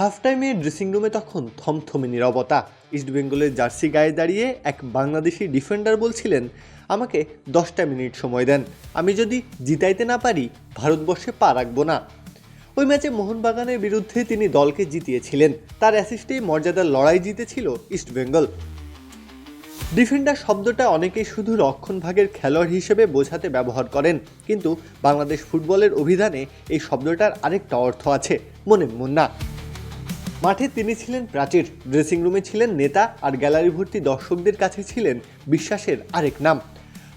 Half টাইমে dressing রুমে তখন থমথমে নীরবতা। ইস্টবেঙ্গলের জার্সি গায়ে দাঁড়িয়ে এক বাংলাদেশি ডিফেন্ডার বলছিলেন, আমাকে দশটা মিনিট সময় দেন। আমি যদি জিতাইতে না পারি, ভারতবর্ষে পা রাখব না। ওই ম্যাচে মোহনবাগানের বিরুদ্ধে তিনি দলকে জিতিয়েছিলেন। তার অ্যাসিস্টেই মর্যাদার লড়াই জিতেছিল ইস্টবেঙ্গল ডিফেন্ডার শব্দটা অনেকেই শুধু রক্ষণভাগের খেলোয়াড় হিসেবে বোঝাতে ব্যবহার করেন, কিন্তু বাংলাদেশ ফুটবলের অভিধানে এই শব্দটার আরেকটা অর্থ আছে, মনে মুন্না মাঠে তিনি ছিলেন প্রাচীর ড্রেসিং রুমে ছিলেন নেতা আর গ্যালারি ভর্তি দর্শকদের কাছে ছিলেন বিশ্বাসের আরেক নাম।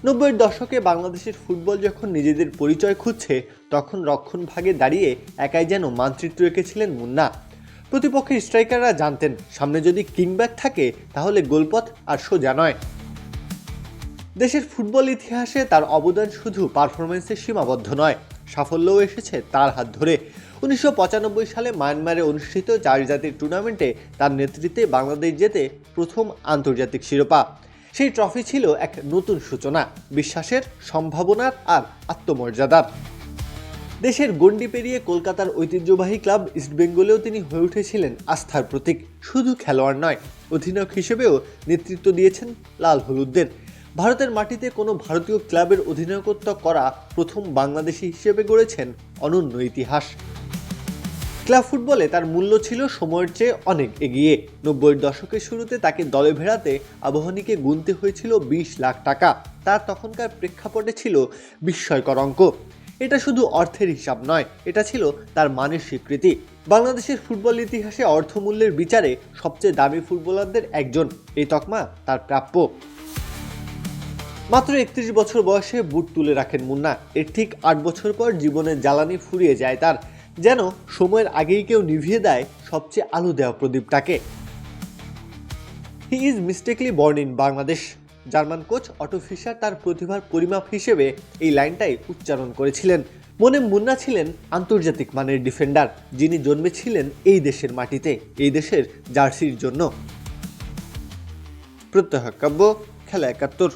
নব্বইয়ের দশকে বাংলাদেশের ফুটবল যখন নিজেদের পরিচয় খুঁজছে, তখন রক্ষণ ভাগে দাঁড়িয়ে একাই যেন মানচিত্র এঁকেছিলেন মুন্না। প্রতিপক্ষের স্ট্রাইকাররা জানতেন, সামনে যদি কিংব্যাক থাকে, তাহলে গোলপথ আর সোজা নয়। দেশের ফুটবল ইতিহাসে তার অবদান শুধু পারফরমেন্সে সীমাবদ্ধ নয় সাফল্যও এসেছে তার হাত ধরে। উনিশশো পঁচানব্বই সালে মায়ানমারে অনুষ্ঠিত জাতির টুর্নামেন্টে তার নেতৃত্বে বাংলাদেশ জেতে প্রথম আন্তর্জাতিক শিরোপা। সেই ট্রফি ছিল এক নতুন সূচনা, বিশ্বাসের সম্ভাবনার আর আত্মমর্যাদার দেশের গণ্ডি পেরিয়ে কলকাতার ঐতিহ্যবাহী ক্লাব ইস্টবেঙ্গলেও তিনি হয়ে উঠেছিলেন আস্থার প্রতীক, শুধু খেলোয়াড় নয়, অধিনায়ক হিসেবেও নেতৃত্ব দিয়েছেন লাল হলুদদের। ভারতের মাটিতে কোনো ভারতীয় ক্লাবের অধিনায়কত্ব করা প্রথম বাংলাদেশি হিসেবে গড়েছেন অনন্য ইতিহাস। ক্লাব ফুটবলে তার মূল্য ছিল সময়ের চেয়ে অনেক এগিয়ে। নব্বইয়ের দশকের শুরুতে তাকে দলে ভেড়াতে আবাহনীকে গুনতে হয়েছিল বিশ লাখ টাকা। তার তখনকার প্রেক্ষাপটে ছিল বিস্ময়কর অঙ্ক। এটা শুধু অর্থের হিসাব নয়, এটা ছিল তার মানের স্বীকৃতি। বাংলাদেশের ফুটবল ইতিহাসে অর্থমূল্যের বিচারে সবচেয়ে দামি ফুটবলারদের একজন। এই তকমা তার প্রাপ্য। মাত্র একত্রিশ বছর বয়সে বুট তুলে রাখেন মুন্না। এর ঠিক আট বছর পর জীবনের জ্বালানি ফুরিয়ে যায় তার, যেন সময়ের আগেই কেউ নিভিয়ে দেয় সবচেয়ে আলো দেওয়া প্রদীপটাকে। He is mistakenly born in Bangladesh German coach Otto Fischer তার প্রতিভার পরিমাপ হিসেবে এই লাইনটাই উচ্চারণ করেছিলেন। মনে মুন্না ছিলেন আন্তর্জাতিক মানের ডিফেন্ডার, যিনি জন্মেছিলেন এই দেশের মাটিতে, এই দেশের জার্সির জন্য। প্রত্যহ কাব্য, খেলা একাত্তর।